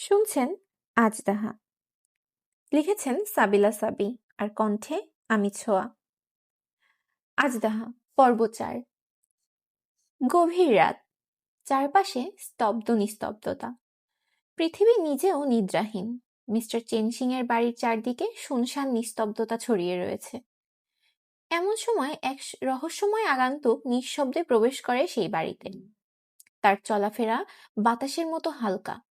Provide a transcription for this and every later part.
শুনছেন আজদাহা লিখেছেন সাবিলা সাবি, আর কণ্ঠে আমি ছোয়া। আজদাহা পর্ব চার। গভীর রাত, চারপাশে স্তব্ধ নিস্তব্ধতা। পৃথিবী নিজেও নিদ্রাহীন। মিস্টার চেনসিং এর বাড়ির চারদিকে শুনশান নিস্তব্ধতা ছড়িয়ে রয়েছে। এমন সময় এক রহস্যময় আগন্তুক নিঃশব্দে প্রবেশ করে সেই বাড়িতে। তার চলাফেরা বাতাসের মতো হালকা।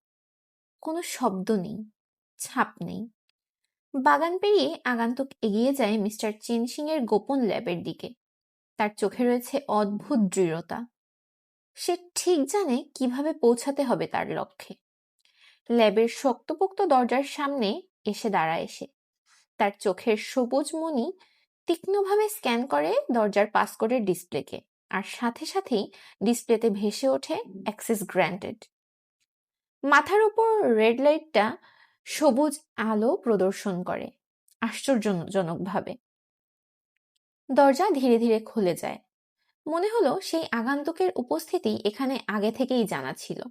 কোনো শব্দ নেই, ছাপ নেই। বাগান পেরিয়ে আগন্তুক এগিয়ে যায় মিস্টার চেনসিং এর গোপন ল্যাবের দিকে। তার চোখে রয়েছে অদ্ভুত দৃঢ়তা। সে ঠিক জানে কীভাবে পৌঁছাতে হবে তার লক্ষ্যে। ল্যাবের শক্তপোক্ত দরজার সামনে এসে দাঁড়ায় এসে তার চোখের সবুজ মনি তীক্ষ্ণভাবে স্ক্যান করে দরজার পাসকোডের ডিসপ্লেকে। আর সাথে সাথেই ডিসপ্লেতে ভেসে ওঠে অ্যাক্সেস গ্র্যান্টেড। মাথার উপর রেড লাইটটা সবুজ আলো প্রদর্শন করে, আশ্চর্যজনকভাবে। দরজা ধীরে ধীরে খুলে যায়। মনে হলো সেই আগন্তুকের উপস্থিতি এখানে আগে থেকেই জানা ছিল।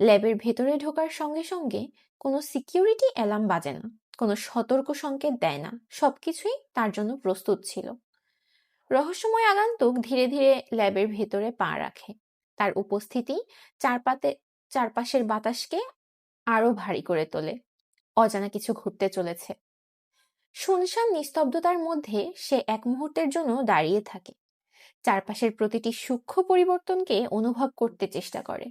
ল্যাবের ভেতরে ঢোকার সঙ্গে সঙ্গে কোনো সিকিউরিটি অ্যালার্ম বাজে না, কোনো সতর্ক সংকেত দেয় না, সবকিছুই তার জন্য প্রস্তুত ছিল। রহস্যময় আগন্তুক ধীরে ধীরে ল্যাবের ভেতরে পা রাখে। তার উপস্থিতি চারপাতে চারপাশের বাতাসকে আরও ভারী করে তোলে। অজানা কিছু ঘুরতে চলেছে। শুনশান নিস্তব্ধতার মধ্যে সে এক মুহূর্তের জন্য দাঁড়িয়ে থাকে। চারপাশের প্রতিটি সূক্ষ্ম পরিবর্তনকে অনুভব করতে চেষ্টা করে।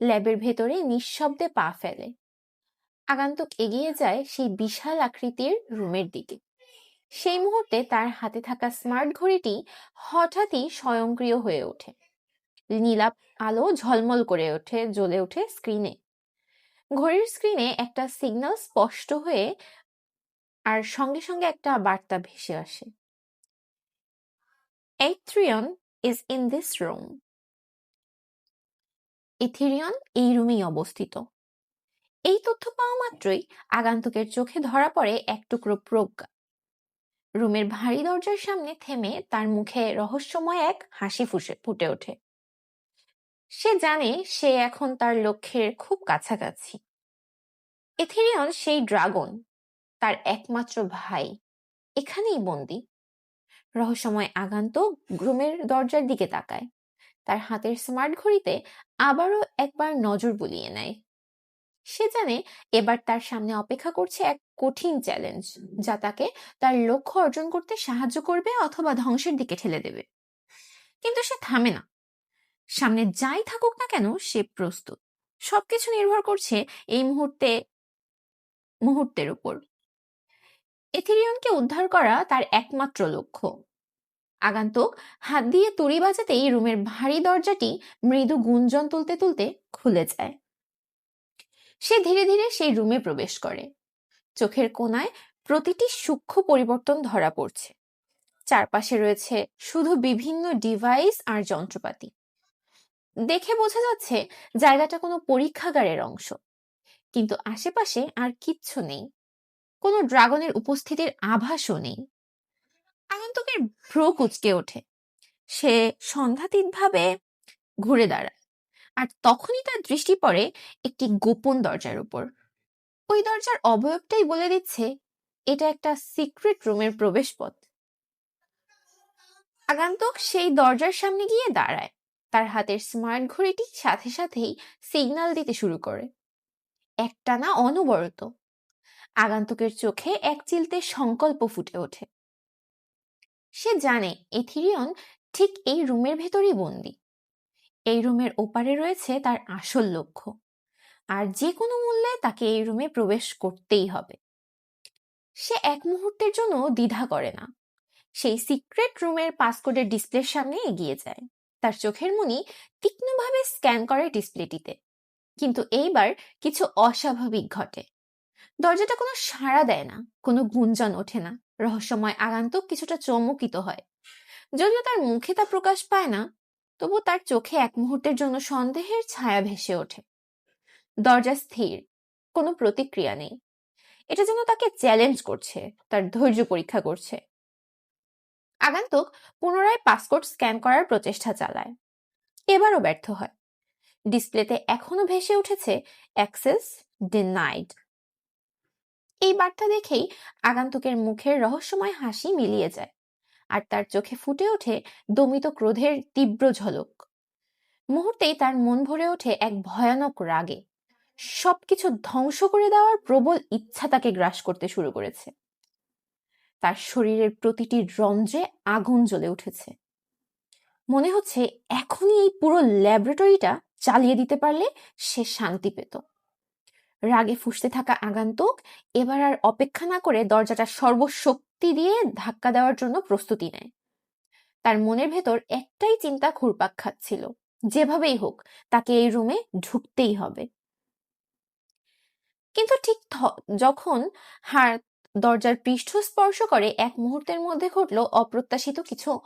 ল্যাবের ভেতরে নিঃশব্দে পা ফেলে। আগান্তক এগিয়ে যায় সেই বিশাল আকৃতির রুমের দিকে। সেই মুহূর্তে তার হাতে থাকা স্মার্ট ঘড়িটি হঠাৎই স্বয়ংক্রিয় হয়ে ওঠে। নীলাপ আলো ঝলমল করে ওঠে, জ্বলে ওঠে স্ক্রিনে ঘড়ির স্ক্রিনে একটা সিগন্যাল স্পষ্ট হয়ে আর সঙ্গে সঙ্গে একটা বার্তা ভেসে আসে। Aethrion is in this room Aethrion এই রুমেই অবস্থিত। এই তথ্য পাওয়া মাত্রই আগন্তুকের চোখে ধরা পড়ে এক টুকরো প্রজ্ঞা রুমের ভারী দরজার সামনে থেমে তার মুখে রহস্যময় এক হাসি ফুসে, ফুটে ওঠে। সে জানে সে এখন তার লক্ষ্যের খুব কাছাকাছি। এথেরিয়ন সেই ড্রাগন, তার একমাত্র ভাই। এখানেই বন্দি। রহস্যময় আগান্ত গ্রুমের দরজার দিকে তাকায়। তার হাতের স্মার্ট ঘড়িতে আবারও একবার নজর বুলিয়ে নেয়। সে জানে এবার তার সামনে অপেক্ষা করছে এক কঠিন চ্যালেঞ্জ, যা তাকে তার লক্ষ্য অর্জন করতে সাহায্য করবে অথবা ধ্বংসের দিকে ঠেলে দেবে। কিন্তু সে থামে না। সামনে যাই থাকুক না কেন, সে প্রস্তুত। সবকিছু নির্ভর করছে এই মুহূর্তে, মুহূর্তের উপর। এথিরিয়নকে উদ্ধার করা তার একমাত্র লক্ষ্য। আগান্তক, হাত দিয়ে তুড়ি বাজাতেই রুমের ভারী দরজাটি মৃদু গুঞ্জন তুলতে তুলতে খুলে যায়। সে ধীরে ধীরে সেই রুমে প্রবেশ করে। চোখের কোনায় প্রতিটি সূক্ষ্ম পরিবর্তন ধরা পড়ছে। চারপাশে রয়েছে শুধু বিভিন্ন ডিভাইস আর যন্ত্রপাতি। দেখে বোঝা যাচ্ছে জায়গাটা কোনো পরীক্ষাগারের অংশ। কিন্তু আশেপাশে আর কিচ্ছু নেই। কোনো ড্রাগনের উপস্থিতির আভাসও নেই। আগন্তুকের ভ্রু কুচকে ওঠে। সে সন্ধ্যাতীতভাবে ঘুরে দাঁড়ায়। আর তখনই তার দৃষ্টি পড়ে একটি গোপন দরজার উপর। ওই দরজার অবয়বটাই বলে দিচ্ছে, এটা একটা সিক্রেট রুমের প্রবেশ পথ আগান্তক সেই দরজার সামনে গিয়ে দাঁড়ায়। তার হাতের স্মার্ট ঘড়িটি সাথে সাথেই সিগন্যাল দিতে শুরু করে। একটানা অনবরত। আগন্তুকের চোখে এক চিলতে সংকল্প ফুটে ওঠে। সে জানে এথিরিয়ন ঠিক এই রুমের ভেতরই বন্দি। এই রুমের ওপারে রয়েছে তার আসল লক্ষ্য। আর যে কোনো মূল্যে তাকে এই রুমে প্রবেশ করতেই হবে। সে এক মুহূর্তের জন্য দ্বিধা করে না। সেই সিক্রেট রুমের পাসকোডের ডিসপ্লের সামনে এগিয়ে যায়। তার চোখের মনি তীক্ষ্ণভাবে স্ক্যান করে ডিসপ্লেটিতে। কিন্তু এইবার কিছু অস্বাভাবিক ঘটে। দরজাটা কোনো সাড়া দেয় না, কোনো গুঞ্জন ওঠে না, রহস্যময় আগান্তক কিছুটা চমকিত হয়। যদিও তার মুখে তা প্রকাশ পায় না, তবু তার চোখে এক মুহূর্তের জন্য সন্দেহের ছায়া ভেসে ওঠে। দরজা স্থির, কোনো প্রতিক্রিয়া নেই। এটা যেন তাকে চ্যালেঞ্জ করছে, তার ধৈর্য পরীক্ষা করছে। আগন্তুক পুনরায় পাসপোর্ট স্ক্যান করার প্রচেষ্টা চালায়। এবারও ব্যর্থ হয়। ডিসপ্লেতে এখনও ভেসে উঠেছে অ্যাক্সেস ডিনাইড। এই বার্তা দেখেই আগন্তুকের মুখের রহস্যময় হাসি মিলিয়ে যায় আর তার চোখে ফুটে ওঠে দমিত ক্রোধের তীব্র ঝলক। মুহূর্তেই তার মন ভরে ওঠে এক ভয়ানক রাগে। সবকিছু ধ্বংস করে দেওয়ার প্রবল ইচ্ছা তাকে গ্রাস করতে শুরু করেছে। তার শরীরের প্রতিটি রন্ধ্রে আগুন জ্বলে উঠেছে। মনে হচ্ছে এখনই এই পুরো ল্যাবরেটরিটা চালিয়ে দিতে পারলে সে শান্তি পেত। রাগে ফুসতে থাকা আগান্তক এবার আর অপেক্ষা না করে দরজাটা সর্বশক্তি দিয়ে ধাক্কা দেওয়ার জন্য প্রস্তুতি নেয়। তার মনের ভেতর একটাই চিন্তা ঘুরপাক খাচ্ছিল, যেভাবেই হোক, তাকে এই রুমে ঢুকতেই হবে। কিন্তু ঠিক যখন হার দরজার পৃষ্ঠ স্পর্শ করে এক মুহূর্তের মধ্যে ঘটল অপ্রত্যাশিত কিছু।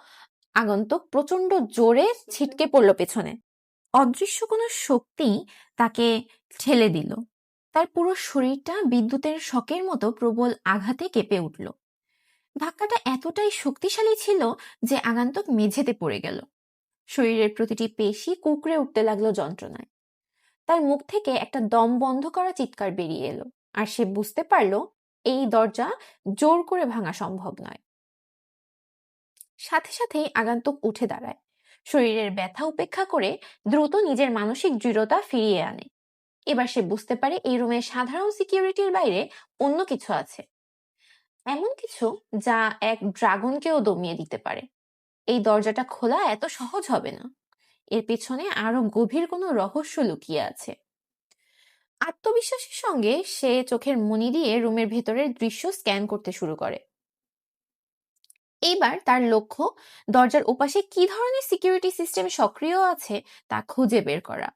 আগন্তুক প্রচণ্ড জোরে ছিটকে পড়ল পেছনে। অদৃশ্য কোনো শক্তি তাকে ঠেলে দিল। তার পুরো শরীরটা বিদ্যুতের শকের মতো প্রবল আঘাতে কেঁপে উঠল। ধাক্কাটা এতটাই শক্তিশালী ছিল যে আগান্তক মেঝেতে পড়ে গেল। শরীরের প্রতিটি পেশি কুকড়ে উঠতে লাগল যন্ত্রণায়। তার মুখ থেকে একটা দম বন্ধ করা চিৎকার বেরিয়ে এলো, আর সে বুঝতে পারল এই দরজা জোর করে ভাঙা সম্ভব নয়। সাথে সাথেই আগান্তক উঠে দাঁড়ায়। শরীরের ব্যথা উপেক্ষা করে দ্রুত নিজের মানসিক দৃঢ়তা ফিরিয়ে আনে। এবার সে বুঝতে পারে এই রুমের সাধারণ সিকিউরিটির বাইরে অন্য কিছু আছে। এমন কিছু যা এক ড্রাগনকেও দমিয়ে দিতে পারে। এই দরজাটা খোলা এত সহজ হবে না। এর পেছনে আরও গভীর কোনো রহস্য লুকিয়ে আছে। আত্মবিশ্বাসের সঙ্গে সে চোখের মনি দিয়ে রুমের ভেতরের দৃশ্য স্ক্যান করতে শুরু করে। এইবার তার লক্ষ্য, দরজার ওপাশে কি ধরনের সিকিউরিটি সিস্টেম সক্রিয় আছে তা খুঁজে বের করা।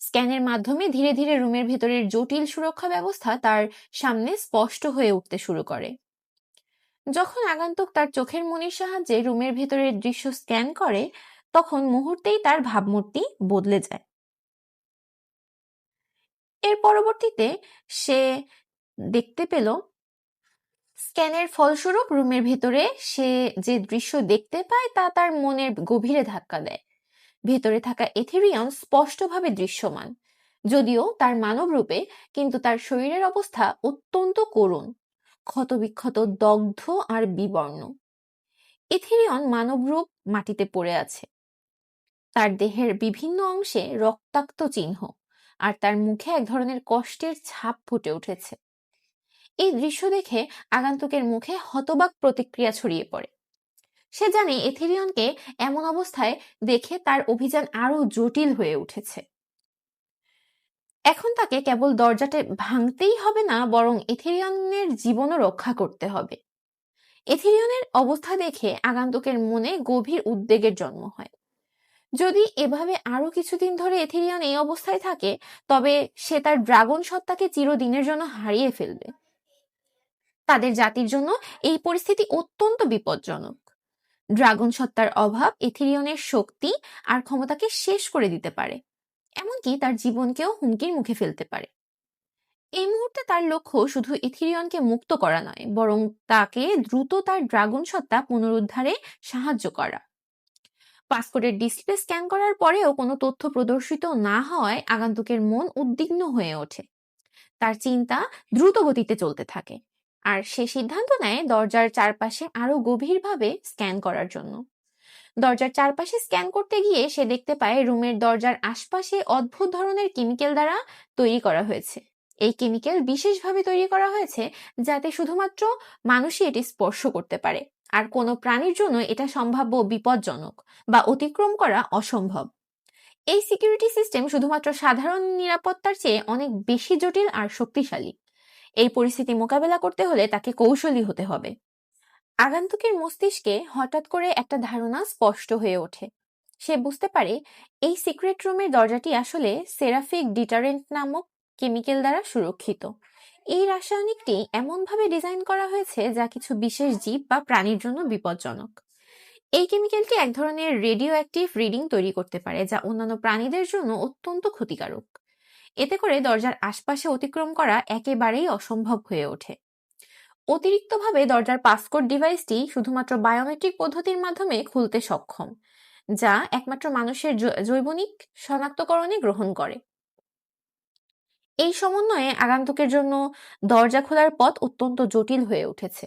স্ক্যানের মাধ্যমে ধীরে ধীরে রুমের ভেতরের জটিল সুরক্ষা ব্যবস্থা তার সামনে স্পষ্ট হয়ে উঠতে শুরু করে। যখন আগন্তুক তার চোখের মনির সাহায্যে রুমের ভেতরের দৃশ্য স্ক্যান করে, তখন মুহূর্তেই তার ভাবমূর্তি বদলে যায়। এর পরবর্তীতে সে দেখতে পেল স্ক্যানের ফলস্বরূপ রুমের ভেতরে সে যে দৃশ্য দেখতে পায় তা তার মনের গভীরে ধাক্কা দেয়। ভেতরে থাকা এথেরিয়ন স্পষ্টভাবে দৃশ্যমান, যদিও তার মানব রূপে কিন্তু তার শরীরের অবস্থা অত্যন্ত করুণ, ক্ষতবিক্ষত, দগ্ধ আর বিবর্ণ। এথেরিয়ন মানবরূপ মাটিতে পড়ে আছে। তার দেহের বিভিন্ন অংশে রক্তাক্ত চিহ্ন। আর তার মুখে এক ধরনের কষ্টের ছাপ ফুটে উঠেছে। এই দৃশ্য দেখে আগন্তুকের মুখে হতবাক প্রতিক্রিয়া ছড়িয়ে পড়ে। সে জানে এথেরিয়নকে এমন অবস্থায় দেখে তার অভিযান আরও জটিল হয়ে উঠেছে। এখন তাকে কেবল দরজাটা ভাঙতেই হবে না, বরং এথেরিয়নের জীবনও রক্ষা করতে হবে। এথেরিয়নের অবস্থা দেখে আগান্তকের মনে গভীর উদ্বেগের জন্ম হয়। যদি এভাবে আরও কিছুদিন ধরে এথেরিয়ন এই অবস্থায় থাকে, তবে সে তার ড্রাগন সত্তাকে চিরদিনের জন্য হারিয়ে ফেলবে। তাদের জাতির জন্য এই পরিস্থিতি অত্যন্ত বিপজ্জনক। ড্রাগন সত্তার অভাব এথেরিয়নের শক্তি আর ক্ষমতাকে শেষ করে দিতে পারে, এমনকি তার জীবনকেও হুমকির মুখে ফেলতে পারে। এই মুহূর্তে তার লক্ষ্য শুধু ইথিরিয়নকে মুক্ত করা নয়, বরং তাকে দ্রুত তার ড্রাগন সত্তা পুনরুদ্ধারে সাহায্য করা। পাসপোর্টের ডিসপ্লে স্ক্যান করার পরেও কোনো তথ্য প্রদর্শিত না হওয়ায় আগন্তুকের মন উদ্বিগ্ন হয়ে ওঠে। তার চিন্তা দ্রুত গতিতে চলতে থাকে আর সে সিদ্ধান্ত নেয় দরজার চারপাশে আরও গভীরভাবে স্ক্যান করার জন্য। দরজার চারপাশে স্ক্যান করতে গিয়ে সে দেখতে পায় রুমের দরজার আশপাশে অদ্ভুত ধরনের কেমিক্যাল দ্বারা তৈরি করা হয়েছে। এই কেমিক্যাল বিশেষভাবে তৈরি করা হয়েছে যাতে শুধুমাত্র মানুষই এটি স্পর্শ করতে পারে। আর কোনো প্রাণীর জন্য এটা সম্ভাব্য বিপজ্জনক বা অতিক্রম করা অসম্ভব। এই সিকিউরিটি সিস্টেম শুধুমাত্র সাধারণ নিরাপত্তার চেয়ে অনেক বেশি জটিল আর শক্তিশালী। এই পরিস্থিতি মোকাবেলা করতে হলে তাকে কৌশলী হতে হবে। আগন্তুকের মস্তিষ্কে হঠাৎ করে একটা ধারণা স্পষ্ট হয়ে ওঠে। সে বুঝতে পারে এই সিক্রেট রুমের দরজাটি আসলে সেরাফিক ডিটারেন্ট নামক কেমিক্যাল দ্বারা সুরক্ষিত। এই রাসায়নিকটি এমনভাবে ডিজাইন করা হয়েছে যা কিছু বিশেষ জীব বা প্রাণীর জন্য বিপজ্জনক। এই কেমিক্যালটি এক ধরনের রেডিও অ্যাক্টিভ রিডিং তৈরি করতে পারে, যা অন্যান্য প্রাণীদের জন্য অত্যন্ত ক্ষতিকারক। এতে করে দরজার আশপাশে অতিক্রম করা একেবারেই অসম্ভব হয়ে ওঠে। অতিরিক্তভাবে দরজার পাসকোড ডিভাইসটি শুধুমাত্র বায়োমেট্রিক পদ্ধতির মাধ্যমে খুলতে সক্ষম, যা একমাত্র মানুষের জৈবনিক শনাক্তকরণে গ্রহণ করে। এই সমন্বয়ে আগন্তুকের জন্য দরজা খোলার পথ অত্যন্ত জটিল হয়ে উঠেছে।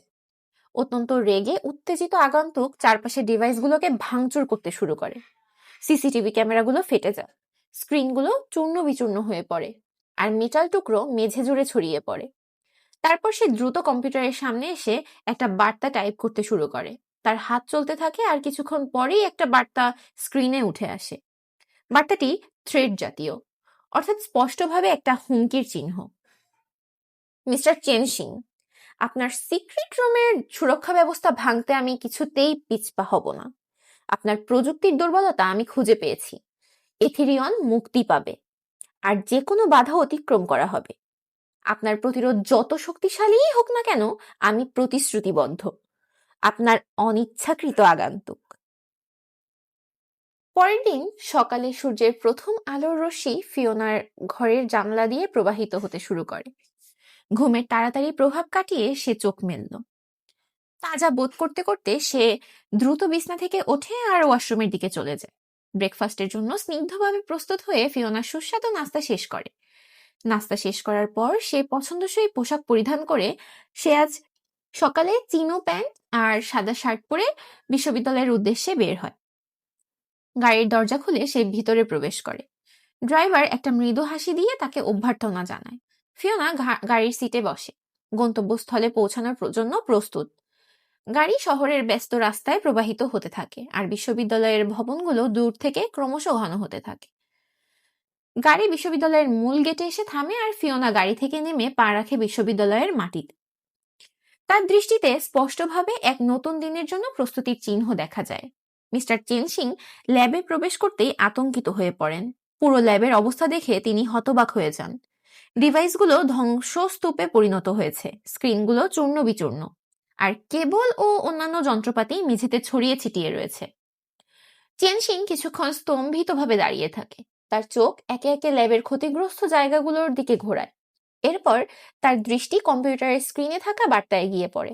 অত্যন্ত রেগে উত্তেজিত আগন্তুক চারপাশে ডিভাইসগুলোকে ভাঙচুর করতে শুরু করে। সিসিটিভি ক্যামেরাগুলো ফেটে যায়, স্ক্রিনগুলো চূর্ণ বিচূর্ণ হয়ে পড়ে আর মেটাল টুকরো মেঝে জুড়ে ছড়িয়ে পড়ে। তারপর সে দ্রুত কম্পিউটারের সামনে এসে একটা বার্তা টাইপ করতে শুরু করে। তার হাত চলতে থাকে আর কিছুক্ষণ পরেই একটা বার্তা স্ক্রিনে উঠে আসে। বার্তাটি থ্রেড জাতীয়। অর্থাৎ স্পষ্টভাবে একটা হুমকির চিহ্ন। মিস্টার চেনসিং, আপনার সিক্রেট রুমের সুরক্ষা ব্যবস্থা ভাঙতে আমি কিছুতেই পিছপা হব না। আপনার প্রযুক্তির দুর্বলতা আমি খুঁজে পেয়েছি। এথিরিয়ন মুক্তি পাবে। আর যে কোনো বাধা অতিক্রম করা হবে। আপনার প্রতিরোধ যত শক্তিশালীই হোক না কেন, আমি প্রতিশ্রুতিবদ্ধ। আপনার অনিচ্ছাকৃত আগান্তুক পরের দিন সকালে সূর্যের প্রথম আলোর রশ্মি ফিওনার ঘরের জানলা দিয়ে প্রবাহিত হতে শুরু করে। ঘুমের তাড়াতাড়ি প্রভাব কাটিয়ে সে চোখ মেলল। তাজা বোধ করতে করতে সে দ্রুত বিছনা থেকে ওঠে আর ওয়াশরুমের দিকে চলে যায়। ব্রেকফাস্টের জন্য স্নিগ্ধভাবে প্রস্তুত হয়ে ফিওনা সুস্বাদু নাস্তা শেষ করে। নাস্তা শেষ করার পর সে পছন্দসই পোশাক পরিধান করে সে আজ সকালে চিনো প্যান্ট আর সাদা শার্ট পরে বিশ্ববিদ্যালয়ের উদ্দেশ্যে বের হয়। গাড়ির দরজা খুলে সে ভিতরে প্রবেশ করে। ড্রাইভার একটা মৃদু হাসি দিয়ে তাকে অভ্যর্থনা জানায়। ফিওনা গাড়ির সিটে বসে। গন্তব্যস্থলে পৌঁছানোর জন্য প্রস্তুত। গাড়ি শহরের ব্যস্ত রাস্তায় প্রবাহিত হতে থাকে আর বিশ্ববিদ্যালয়ের ভবনগুলো দূর থেকে ক্রমশ ঘন হতে থাকে। গাড়ি বিশ্ববিদ্যালয়ের মূল গেটে এসে থামে আর ফিওনা গাড়ি থেকে নেমে পা রাখে বিশ্ববিদ্যালয়ের মাটিতে। তার দৃষ্টিতে স্পষ্টভাবে এক নতুন দিনের জন্য প্রস্তুতির চিহ্ন দেখা যায়। মিস্টার চেনসিং ল্যাবে প্রবেশ করতেই আতঙ্কিত হয়ে পড়েন। পুরো ল্যাবের অবস্থা দেখে তিনি হতবাক হয়ে যান। ডিভাইসগুলো ধ্বংসস্তূপে পরিণত হয়েছে। স্ক্রিনগুলো চূর্ণ বিচূর্ণ আর কেবল ও অন্যান্য যন্ত্রপাতি মেঝেতে ছড়িয়ে ছিটিয়ে রয়েছে। চেনসিং কিছুক্ষণ স্তম্ভিতভাবে দাঁড়িয়ে থাকে। তার চোখ একে একে ল্যাবের ক্ষতিগ্রস্ত জায়গাগুলোর দিকে ঘোরায়। এরপর তার দৃষ্টি কম্পিউটারের স্ক্রিনে থাকা বার্তায় গিয়ে পড়ে।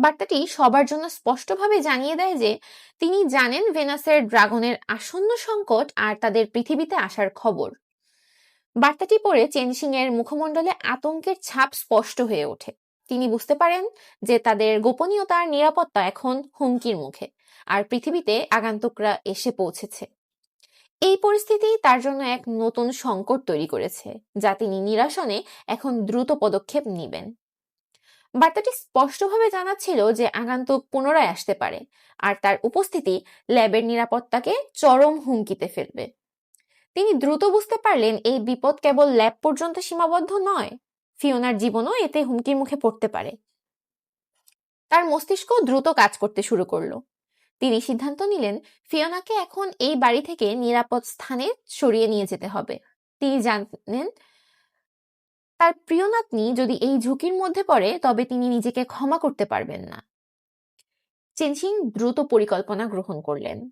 বার্তাটি সবার জন্য স্পষ্টভাবে জানিয়ে দেয় যে, তিনি জানেন ভেনাসের ড্রাগনের আসন্ন সংকট আর তাদের পৃথিবীতে আসার খবর। বার্তাটি পড়ে চেনসিং এর মুখমণ্ডলে আতঙ্কের ছাপ স্পষ্ট হয়ে ওঠে। তিনি বুঝতে পারেন যে, তাদের গোপনীয়তার নিরাপত্তা এখন হুমকির মুখে আর পৃথিবীতে আগান্তকরা এসে পৌঁছেছে। এই পরিস্থিতি তার জন্য এক নতুন সংকট তৈরি করেছে, যা তিনি নিরাসনে এখন দ্রুত পদক্ষেপ নিবেন। বার্তাটি স্পষ্টভাবে জানাচ্ছিল যে আগান্তুক পুনরায় আসতে পারে, আর তার উপস্থিতি ল্যাবের নিরাপত্তাকে চরম হুমকিতে ফেলবে। তিনি দ্রুত বুঝতে পারলেন এই বিপদ কেবল ল্যাব পর্যন্ত সীমাবদ্ধ নয়, ফিওনার জীবনও এতে হুমকির মুখে পড়তে পারে। তার মস্তিষ্ক দ্রুত কাজ করতে শুরু করল। তিনি সিদ্ধান্ত নিলেন, ফিওনাকে এখন এই বাড়ি থেকে নিরাপদ স্থানে সরিয়ে নিয়ে যেতে হবে। তিনি জানেন তার প্রিয় নাতনি যদি এই ঝুঁকির মধ্যে পড়ে, তবে তিনি নিজেকে ক্ষমা করতে পারবেন না। চেনসিং দ্রুত পরিকল্পনা গ্রহণ করলেন।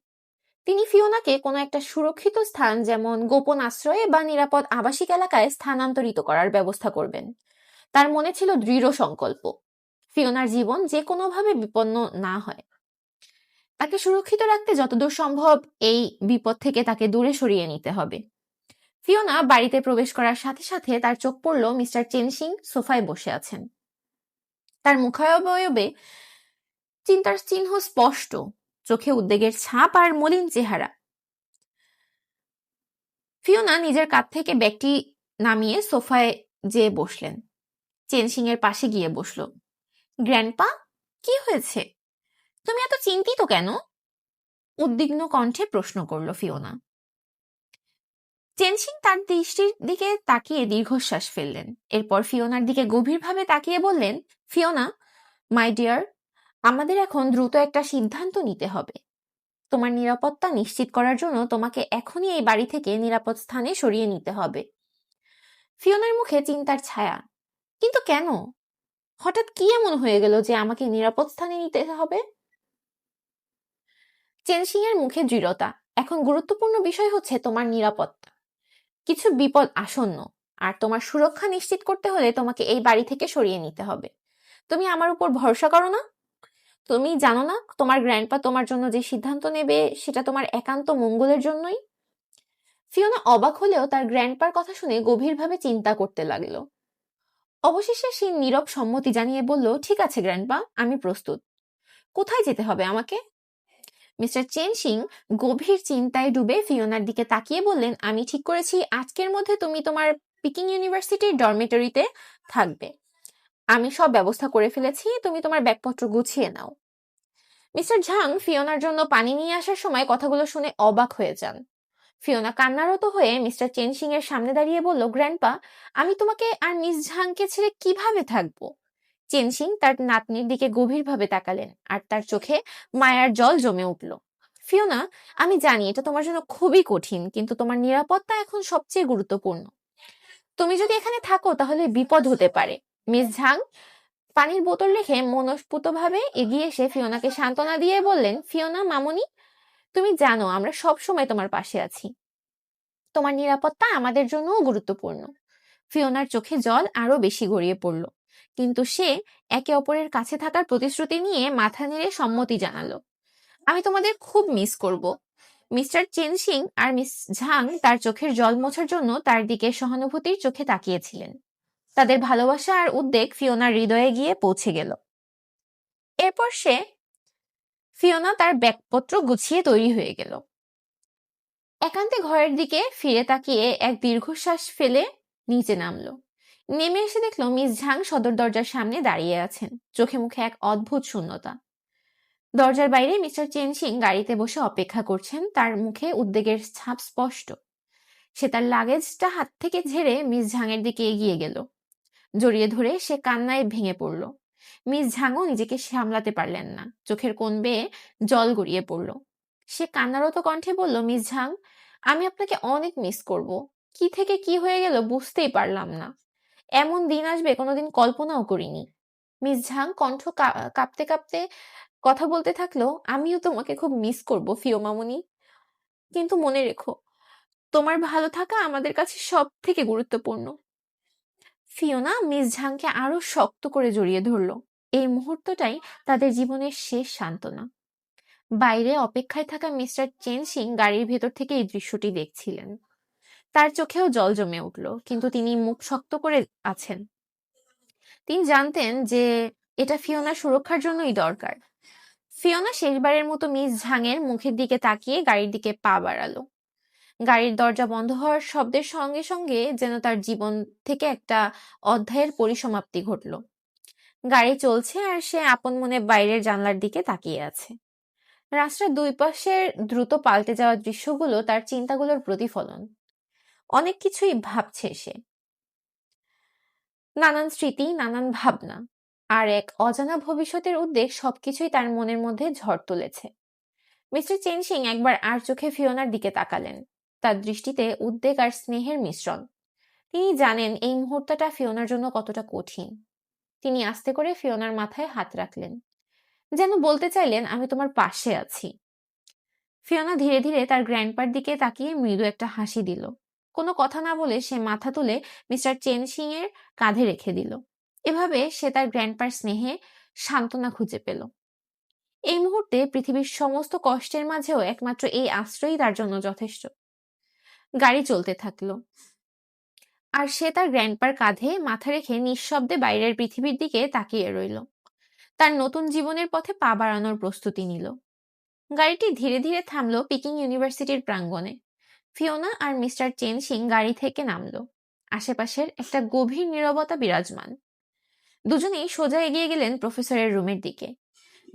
তিনি ফিওনাকে কোনো একটা সুরক্ষিত স্থান, যেমন গোপন আশ্রয়ে বা নিরাপদ আবাসিক এলাকায় স্থানান্তরিত করার ব্যবস্থা করবেন। তার মনে ছিল দৃঢ় সংকল্প। ফিওনার জীবন যে কোনোভাবে বিপন্ন না হয়। তাকে সুরক্ষিত রাখতে যতদূর সম্ভব এই বিপদ থেকে তাকে দূরে সরিয়ে নিতে হবে। ফিওনা বাড়িতে প্রবেশ করার সাথে সাথে তার চোখ পড়ল মিস্টার চেনসিং সোফায় বসে আছেন। তার মুখায়বয়বে চিন্তার চিহ্ন স্পষ্ট, চোখে উদ্বেগের ছাপ আর মলিন চেহারা। ফিওনা নিজের কাছ থেকে ব্যাগটি নামিয়ে সোফায় যেয়ে বসলেন। চেনসিং এর পাশে গিয়ে বসল। গ্র্যান্ডপা, কি হয়েছে? তুমি এত চিন্তিত কেন? উদ্বিগ্ন কণ্ঠে প্রশ্ন করল ফিওনা। চেনসিং তার দৃষ্টির দিকে তাকিয়ে দীর্ঘশ্বাস ফেললেন। এরপর ফিওনার দিকে গভীরভাবে তাকিয়ে বললেন, ফিওনা মাই ডিয়ার আমাদের এখন দ্রুত একটা সিদ্ধান্ত নিতে হবে। তোমার নিরাপত্তা নিশ্চিত করার জন্য তোমাকে এখনই এই বাড়ি থেকে নিরাপদ স্থানে সরিয়ে নিতে হবে। ফিওনার মুখে চিন্তার ছায়া। কিন্তু কেন? হঠাৎ কি এমন হয়ে গেল যে আমাকে নিরাপদ স্থানে নিতে হবে? চেনসিং এর মুখে দৃঢ়তা। এখন গুরুত্বপূর্ণ বিষয় হচ্ছে তোমার নিরাপত্তা। কিছু বিপদ আসন্ন। আর তোমার সুরক্ষা নিশ্চিত করতে হলে তোমাকে এই বাড়ি থেকে সরিয়ে নিতে হবে। তুমি আমার উপর ভরসা করো না। তুমি জানো না তোমার গ্র্যান্ডপা তোমার জন্য যে সিদ্ধান্ত নেবে, সেটা তোমার একান্ত মঙ্গলের জন্যই। ফিওনা অবাক হলেও তার গ্র্যান্ডপার কথা শুনে গভীরভাবে চিন্তা করতে লাগল। অবশেষে সে নীরব সম্মতি জানিয়ে বলল, ঠিক আছে গ্র্যান্ডপা, আমি প্রস্তুত। কোথায় যেতে হবে আমাকে? মিস্টার চেন সিং গভীর চিন্তায় ডুবে ফিওনার দিকে তাকিয়ে বললেন, আমি ঠিক করেছি, আজকের মধ্যে তুমি তোমার পিকিং ইউনিভার্সিটির ডরমেটরিতে থাকবে। আমি সব ব্যবস্থা করে ফেলেছি, তুমি তোমার ব্যাগপত্র গুছিয়ে নাও। মিস্টার ঝাং ফিওনার জন্য পানি নিয়ে আসার সময় কথাগুলো শুনে অবাক হয়ে যান। ফিওনা কান্নারত হয়ে মিস্টার চেন সিং এর সামনে দাঁড়িয়ে বলল, গ্র্যান্ডপা, আমি তোমাকে আর মিস ঝাংকে ছেড়ে কীভাবে থাকব? চেন সিং তার নাতনির দিকে গভীরভাবে তাকালেন আর তার চোখে মায়ার জল জমে উঠল। ফিওনা, আমি জানি এটা তোমার জন্য খুবই কঠিন, কিন্তু তোমার নিরাপত্তা এখন সবচেয়ে গুরুত্বপূর্ণ। তুমি যদি এখানে থাকো তাহলে বিপদ হতে পারে। মিস ঝাং, পানির বোতল রেখে মনস্ফুতভাবে এগিয়ে এসে ফিওনাকে সান্ত্বনা দিয়ে বললেন, ফিওনা, মামনি, তুমি জানো আমরা সব সময় তোমার পাশে আছি। তোমার নিরাপত্তা আমাদের জন্যও গুরুত্বপূর্ণ। ফিওনার চোখে জল আরও বেশি গড়িয়ে পড়ল। কিন্তু সে একে অপরের কাছে থাকার প্রতিশ্রুতি নিয়ে মাথা নেড়ে সম্মতি জানালো। আমি তোমাদের খুব মিস করব। মিস্টার চেন সিং আর মিস ঝাং তার চোখের জল মোছার জন্য তার দিকে সহানুভূতির চোখে তাকিয়েছিলেন। তাদের ভালোবাসা আর উদ্বেগ ফিওনার হৃদয়ে গিয়ে পৌঁছে গেল। এরপর সে ফিওনা তার ব্যাগপত্র গুছিয়ে তৈরি হয়ে গেল। একান্তে ঘরের দিকে ফিরে তাকিয়ে এক দীর্ঘশ্বাস ফেলে নিচে নামলো। নেমে এসে দেখল মিস ঝাং সদর দরজার সামনে দাঁড়িয়ে আছেন। চোখে মুখে এক অদ্ভুত শূন্যতা। দরজার বাইরে মিস্টার চেনসিং গাড়িতে বসে অপেক্ষা করছেন, তার মুখে উদ্বেগের ছাপ স্পষ্ট। সে তার লাগেজটা হাত থেকে ঝেড়ে মিস ঝাংয়ের দিকে এগিয়ে গেল। জড়িয়ে ধরে সে কান্নায় ভেঙে পড়ল। মিস ঝাংও নিজেকে সামলাতে পারলেন না। চোখের কোন বেয়ে জল গড়িয়ে পড়ল। সে কান্নারত কণ্ঠে বলল, মিস ঝাং, আমি আপনাকে অনেক মিস করব। কি থেকে কি হয়ে গেল বুঝতেই পারলাম না। এমন দিন আসবে কোনোদিন কল্পনাও করিনি। মিস ঝাং কণ্ঠ কাঁপতে কাঁপতে কথা বলতে থাকল, আমিও তোমাকে খুব মিস করব ফিও মামুনি কিন্তু মনে রেখো, তোমার ভালো থাকা আমাদের কাছে সব থেকে গুরুত্বপূর্ণ। ফিওনা মিস ঝাংকে আরও শক্ত করে জড়িয়ে ধরল। এই মুহূর্তটাই তাদের জীবনের শেষ সান্ত্বনা। বাইরে অপেক্ষায় থাকা মিস্টার চেন সিং গাড়ির ভেতর থেকে এই দৃশ্যটি দেখছিলেন। তার চোখেও জল জমে উঠল, কিন্তু তিনি মুখ শক্ত করে আছেন। তিনি জানতেন যে এটা ফিওনার সুরক্ষার জন্যই দরকার। ফিওনা শেষবারের মতো মিস ঝাঙের মুখের দিকে তাকিয়ে গাড়ির দিকে পা বাড়ালো। গাড়ির দরজা বন্ধ হওয়ার শব্দের সঙ্গে সঙ্গে যেন তার জীবন থেকে একটা অধ্যায়ের পরিসমাপ্তি ঘটল। গাড়ি চলছে আর সে আপন মনে বাইরের জানলার দিকে তাকিয়ে আছে। রাস্তার দুই পাশের দ্রুত পাল্টে যাওয়া দৃশ্যগুলো তার চিন্তাগুলোর প্রতিফলন। অনেক কিছুই ভাবছে সে। নানান স্মৃতি, নানান ভাবনা আর এক অজানা ভবিষ্যতের উদ্বেগ সবকিছুই তার মনের মধ্যে ঝড় তুলেছে। মিস্টার চেন সিং একবার আর চোখে ফিওনার দিকে তাকালেন। তার দৃষ্টিতে উদ্বেগ আর স্নেহের মিশ্রণ। তিনি জানেন এই মুহূর্তটা ফিওনার জন্য কতটা কঠিন। তিনি আস্তে করে ফিওনার মাথায় হাত রাখলেন। যেন বলতে চাইলেন, আমি তোমার পাশে আছি। ফিওনা ধীরে ধীরে তার গ্র্যান্ডপার দিকে তাকিয়ে মৃদু একটা হাসি দিল। কোনো কথা না বলে সে মাথা তুলে মিস্টার চেন সিং এর কাঁধে রেখে দিল। এভাবে সে তার গ্র্যান্ডপার স্নেহে সান্ত্বনা খুঁজে পেল। এই মুহূর্তে পৃথিবীর সমস্ত কষ্টের মাঝেও একমাত্র এই আশ্রয়ই তার জন্য যথেষ্ট। গাড়ি চলতে থাকল। আর সে তার গ্র্যান্ডপার কাঁধে মাথা রেখে নিঃশব্দে বাইরের পৃথিবীর দিকে তাকিয়ে রইল। তার নতুন জীবনের পথে পা বাড়ানোর প্রস্তুতি নিল। গাড়িটি ধীরে ধীরে থামলো পিকিং ইউনিভার্সিটির প্রাঙ্গণে। ফিওনা আর মিস্টার চেন সিং গাড়ি থেকে নামলো। আশেপাশের একটা গভীর নীরবতা বিরাজমান। দুজনেই সোজা এগিয়ে গেলেন প্রফেসরের রুমের দিকে।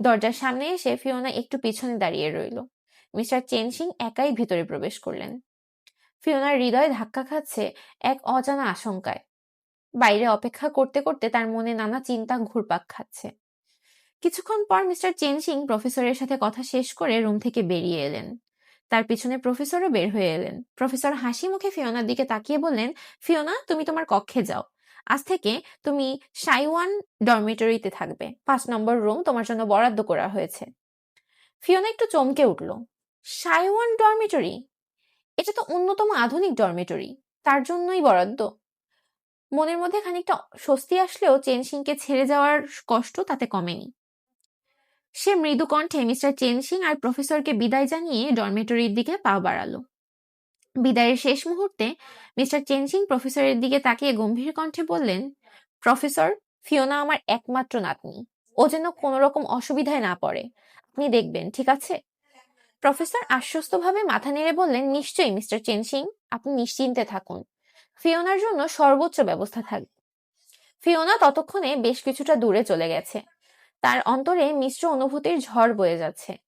দরজার সামনে এসে ফিওনা একটু পিছনে দাঁড়িয়ে রইল। মিস্টার চেন সিং একাই ভিতরে প্রবেশ করলেন। ফিওনার হৃদয় ধাক্কা খাচ্ছে এক অজানা আশঙ্কায়। বাইরে অপেক্ষা করতে করতে তার মনে নানা চিন্তা ঘুরপাক খাচ্ছে। কিছুক্ষণ পর মিস্টার চেন সিং প্রফেসরের সাথে কথা শেষ করে রুম থেকে বেরিয়ে এলেন। তার পিছনে প্রফেসরও বের হয়ে এলেন। প্রফেসর হাসি মুখে ফিওনার দিকে তাকিয়ে বললেন, ফিওনা, তুমি তোমার কক্ষে যাও। আজ থেকে তুমি সাইওয়ান ডরমিটরিতে থাকবে। পাঁচ নম্বর রুম তোমার জন্য বরাদ্দ করা হয়েছে। ফিওনা একটু চমকে উঠল। Saiwan dormitory? এটা তো অন্যতম আধুনিক ডরমিটরি। তার জন্যই বরাদ্দ? মনের মধ্যে খানিকটা স্বস্তি আসলেও চেন সিংকে ছেড়ে যাওয়ার কষ্ট তাতে কমেনি। সে মৃদু কণ্ঠে মিস্টার চেনসিং আর প্রফেসরকে বিদায় জানিয়ে ডরমেটরির দিকে পা বাড়ালো। বিদায়ের শেষ মুহূর্তে মিস্টার চেনসিং প্রফেসরের দিকে তাকিয়ে গম্ভীর কণ্ঠে বললেন, প্রফেসর, ফিওনা আমার একমাত্র নাতনি। ও যেন কোনো রকম অসুবিধায় না পড়ে। আপনি দেখবেন, ঠিক আছে? প্রফেসর আশ্বস্তভাবে মাথা নেড়ে বললেন, নিশ্চয়ই, মিস্টার চেনসিং আপনি নিশ্চিন্তে থাকুন। ফিওনার জন্য সর্বোচ্চ ব্যবস্থা থাকবে ফিওনা ততক্ষণে বেশ কিছুটা দূরে চলে গেছে। তার অন্তরে মিশ্র অনুভূতির ঝড় বয়ে যাচ্ছে।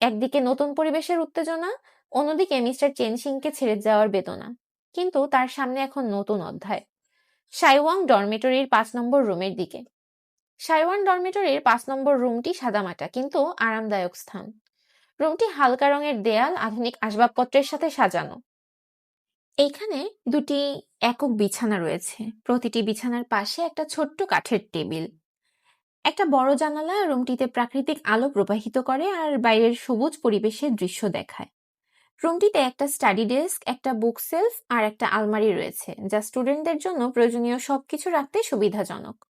একদিকে নতুন পরিবেশের উত্তেজনা, অন্যদিকে মিস্টার চেনসিংকে ছেড়ে যাওয়ার বেদনা। কিন্তু তার সামনে এখন নতুন অধ্যায়। সাইওয়াং ডরমেটরির পাঁচ নম্বর রুমের দিকে। সাইওয়ান ডরমেটরির পাঁচ নম্বর রুমটি সাদামাটা, কিন্তু আরামদায়ক স্থান। রুমটি হালকা রঙের দেয়াল, আধুনিক আসবাবপত্রের সাথে সাজানো। এইখানে দুটি একক বিছানা রয়েছে। প্রতিটি বিছানার পাশে একটা ছোট্ট কাঠের টেবিল। একটা বড় জানালা রুমটিতে প্রাকৃতিক আলো প্রবাহিত করে আর বাইরের সবুজ পরিবেশের দৃশ্য দেখায়। রুমটিতে একটা স্টাডি ডেস্ক, একটা বুক সেলফ আর একটা আলমারি রয়েছে, যা স্টুডেন্টদের জন্য প্রয়োজনীয় সবকিছু রাখতে সুবিধাজনক।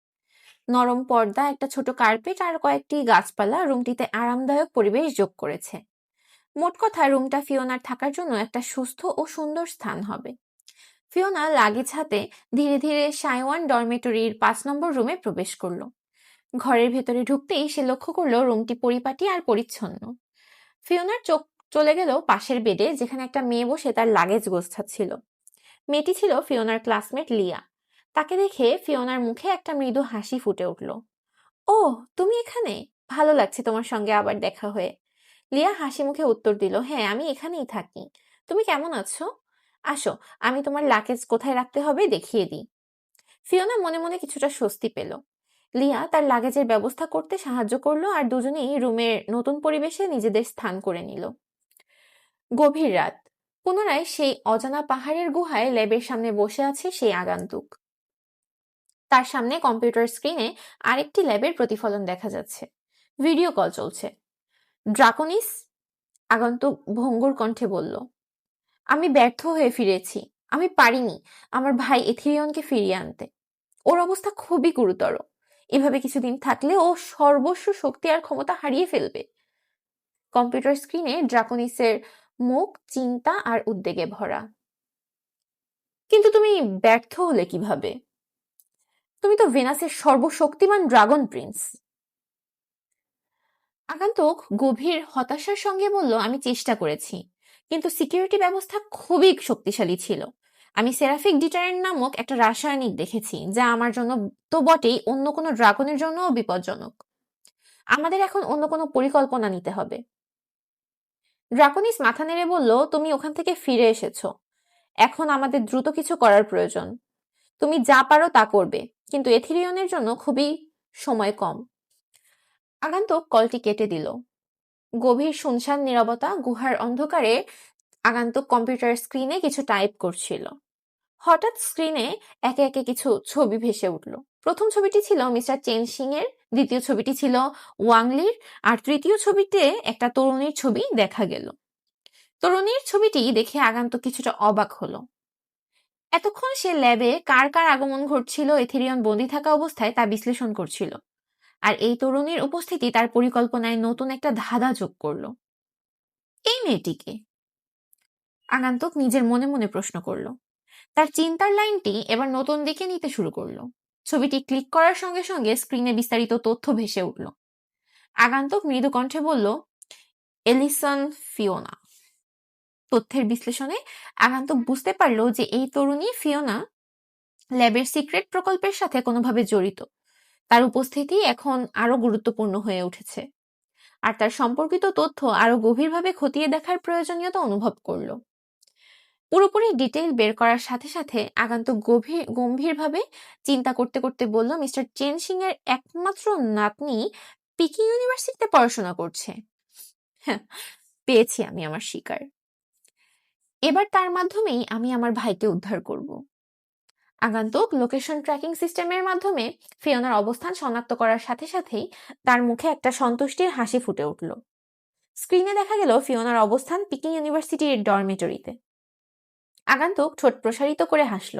নরম পর্দা, একটা ছোট কার্পেট আর কয়েকটি গাছপালা রুমটিতে আরামদায়ক পরিবেশ যোগ করেছে। মোট কথা, রুমটা ফিওনার থাকার জন্য একটা সুস্থ ও সুন্দর স্থান হবে। ফিওনা লাগেজ হাতে ধীরে ধীরে সাইওয়ান ডরমেটরির পাঁচ নম্বর রুমে প্রবেশ করল। ঘরের ভেতরে ঢুকতেই সে লক্ষ্য করল রুমটি পরিপাটি আর পরিচ্ছন্ন। ফিওনার চোখ চলে গেল পাশের বেডে, যেখানে একটা মেয়ে বসে তার লাগেজ গোছাচ্ছিল। মেয়েটি ছিল ফিওনার ক্লাসমেট লিয়া। তাকে দেখে ফিওনার মুখে একটা মৃদু হাসি ফুটে উঠল। ও, তুমি এখানে? ভালো লাগছে তোমার সঙ্গে আবার দেখা হয়ে। লিয়া হাসি মুখে উত্তর দিল হ্যাঁ আমি এখানেই থাকি। তুমি কেমন আছো? আসো, আমি তোমার লাগেজ কোথায় রাখতে হবে দেখিয়ে দিই। ফিওনা মনে মনে কিছুটা স্বস্তি পেল। লিয়া তার লাগেজের ব্যবস্থা করতে সাহায্য করল আর দুজনেই রুমের নতুন পরিবেশে নিজেদের স্থান করে নিল। গভীর রাত। পুনরায় সেই অজানা পাহাড়ের গুহায় ল্যাবের সামনে বসে আছে সেই আগন্তুক। তার সামনে কম্পিউটার স্ক্রিনে আরেকটি ল্যাবের প্রতিফলন দেখা যাচ্ছে। ভিডিও কল চলছে। ড্রাকনিস? আগন্তুক ভঙ্গুর কণ্ঠে বলল, আমি ব্যর্থ হয়ে ফিরেছি। আমি পারিনি আমার ভাই এথিরিয়নকে ফিরিয়ে আনতে। ওর অবস্থা খুবই গুরুতর। এভাবে কিছুদিন থাকলে ও সর্বস্ব শক্তি আর ক্ষমতা হারিয়ে ফেলবে। কম্পিউটার স্ক্রিনে ড্রাকনিসের মুখ, চিন্তা আর উদ্বেগে ভরা। কিন্তু তুমি ব্যর্থ হলে কীভাবে? তুমি তো ভেনাসের সর্বশক্তিমান ড্রাগন প্রিন্স। আগন্তুক গভীর হতাশার সঙ্গে বলল, আমি চেষ্টা করেছি, কিন্তু সিকিউরিটি ব্যবস্থা খুবই শক্তিশালী ছিল। আমি সেরাফিক ডিটারেন্ট নামক একটা রাসায়নিক দেখেছি, যা আমার জন্য তো বটেই অন্য কোনো ড্রাগনের জন্যও বিপজ্জনক। আমাদের এখন অন্য কোনো পরিকল্পনা নিতে হবে। ড্রাকনিস মাথা নেড়ে বলল, তুমি ওখান থেকে ফিরে এসেছ। এখন আমাদের দ্রুত কিছু করার প্রয়োজন। তুমি যা পারো তা করবে, কিন্তু এথিরিয়নের জন্য খুবই সময় কম। আগান্তক কলটি কেটে দিল। গভীর শুনশান, নিরবতা, গুহার অন্ধকারে আগান্তক কম্পিউটার স্ক্রিনে কিছু টাইপ করছিল। হঠাৎ স্ক্রিনে একে একে কিছু ছবি ভেসে উঠল। প্রথম ছবিটি ছিল মিস্টার চেন সিং এর দ্বিতীয় ছবিটি ছিল ওয়াংলির আর তৃতীয় ছবিতে একটা তরুণীর ছবি দেখা গেল। তরুণীর ছবিটি দেখে আগান্ত কিছুটা অবাক হলো। এতক্ষণ সে ল্যাবে কার কার আগমন ঘটছিল এথিরিয়ন বন্দি থাকা অবস্থায় তা বিশ্লেষণ করছিল। আর এই তরুণীর উপস্থিতি তার পরিকল্পনায় নতুন একটা ধাঁধা যোগ করল। এই মেয়েটিকে আগান্তক নিজের মনে মনে প্রশ্ন করল। তার চিন্তার লাইনটি এবার নতুন দিকে নিতে শুরু করল। ছবিটি ক্লিক করার সঙ্গে সঙ্গে স্ক্রিনে বিস্তারিত তথ্য ভেসে উঠল। আগান্তক মৃদু কণ্ঠে বলল, এলিসন ফিওনা। তথ্যের বিশ্লেষণে আগান্তক বুঝতে পারল যে এই তরুণী ফিওনা ল্যাবের সিক্রেট প্রকল্পের সাথে কোনোভাবে জড়িত। তার উপস্থিতি এখন আরও গুরুত্বপূর্ণ হয়ে উঠেছে। আর তার সম্পর্কিত তথ্য আরও গভীরভাবে খতিয়ে দেখার প্রয়োজনীয়তা অনুভব করল। পুরোপুরি ডিটেল বের করার সাথে সাথে আগান্ত গভীর গম্ভীরভাবে চিন্তা করতে করতে বলল মিস্টার চেন সিং এর একমাত্র নাতনি পিকিং ইউনিভার্সিটিতে পড়াশোনা করছে। হ্যাঁ, পেয়েছি আমি আমার শিকার। এবার তার মাধ্যমেই আমি আমার ভাইকে উদ্ধার করব। আগান্তক লোকেশন ট্র্যাকিং সিস্টেমের মাধ্যমে ফিওনার অবস্থান শনাক্ত করার সাথে সাথেই তার মুখে একটা সন্তুষ্টির হাসি ফুটে উঠল। স্ক্রিনে দেখা গেল ফিওনার অবস্থান পিকিং ইউনিভার্সিটির ডরমেটরিতে আগান্তক ঠোঁট প্রসারিত করে হাসল।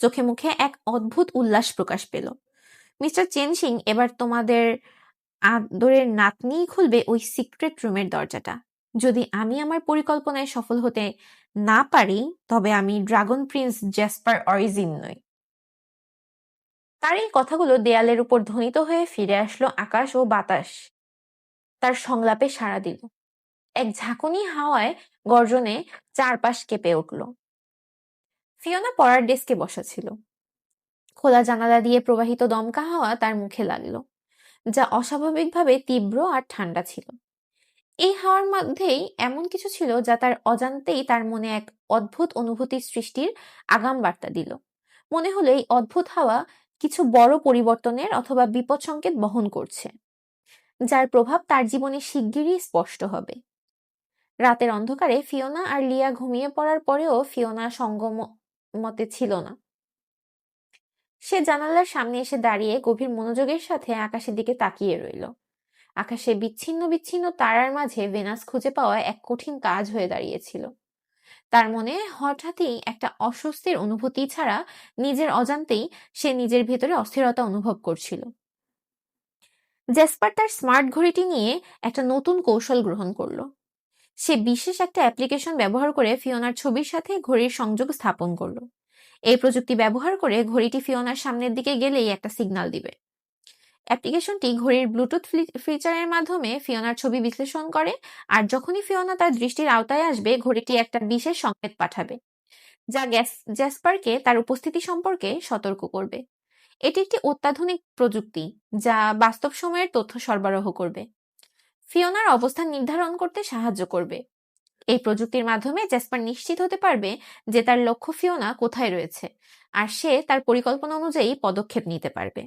চোখে মুখে এক অদ্ভুত উল্লাস প্রকাশ পেল। মিস্টার চেন সিং এবার তোমাদের আদরের নাতনিই খুলবে ওই সিক্রেট রুমের দরজাটা। যদি আমি আমার পরিকল্পনায় সফল হতে না পারি, তবে আমি ড্রাগন প্রিন্স জ্যাসপার অরিজিন নই। তার এই কথাগুলো দেয়ালের উপর ধ্বনিত হয়ে ফিরে আসলো আকাশ ও বাতাস। তার সংলাপে সাড়া দিল। এক ঝাঁকুনি হাওয়ায় গর্জনে চারপাশ কেঁপে উঠল। ফিওনা পড়ার ডেস্কে বসা ছিল। খোলা জানালা দিয়ে প্রবাহিত দমকা হাওয়া তার মুখে লাগল, যা অস্বাভাবিকভাবে তীব্র আর ঠান্ডা ছিল। এই হাওয়ার মধ্যেই এমন কিছু ছিল যা তার অজান্তেই তার মনে এক অদ্ভুত অনুভূতির সৃষ্টির আগাম বার্তা দিল। মনে হলো এই অদ্ভুত হাওয়া কিছু বড় পরিবর্তনের অথবা বিপদ সংকেত বহন করছে, যার প্রভাব তার জীবনে শিগগিরই স্পষ্ট হবে। রাতের অন্ধকারে ফিওনা আর লিয়া ঘুমিয়ে পড়ার পরেও ফিওনা সঙ্গম মতে ছিল না। সে জানালার সামনে এসে দাঁড়িয়ে গভীর মনোযোগের সাথে আকাশের দিকে তাকিয়ে রইল। আকাশে বিচ্ছিন্ন বিচ্ছিন্ন তারার মাঝে ভেনাস খুঁজে পাওয়া এক কঠিন কাজ হয়ে দাঁড়িয়েছিল। তার মনে হঠাৎই একটা অস্বস্তির অনুভূতি ছাড়া নিজের অজান্তেই সে নিজের ভেতরে অস্থিরতা অনুভব করছিল। জেসপার তার স্মার্ট ঘড়িটি নিয়ে একটা নতুন কৌশল গ্রহণ করল। সে বিশেষ একটা অ্যাপ্লিকেশন ব্যবহার করে ফিওনার ছবির সাথে ঘড়ির সংযোগ স্থাপন করল। এই প্রযুক্তি ব্যবহার করে ঘড়িটি ফিওনার সামনের দিকে গেলেই একটা সিগন্যাল দিবে। অ্যাপ্লিকেশনটি ঘড়ির ব্লুটুথ ফিচারের মাধ্যমে ফিওনার ছবি বিশ্লেষণ করে আর যখনই ফিওনা তার দৃষ্টির আওতায় আসবে, ঘড়িটি একটা বিশেষ সংকেত পাঠাবে, যা গ্যাস জ্যাসপারকে তার উপস্থিতি সম্পর্কে সতর্ক করবে। এটি একটি অত্যাধুনিক প্রযুক্তি, যা বাস্তব সময়ের তথ্য সরবরাহ করবে। ফিওনার অবস্থান নির্ধারণ করতে সাহায্য করবে। এই প্রযুক্তির মাধ্যমে জ্যাসপার নিশ্চিত হতে পারবে যে তার লক্ষ্য ফিওনা কোথায় রয়েছে, আর সে তার পরিকল্পনা অনুযায়ী পদক্ষেপ নিতে পারবে।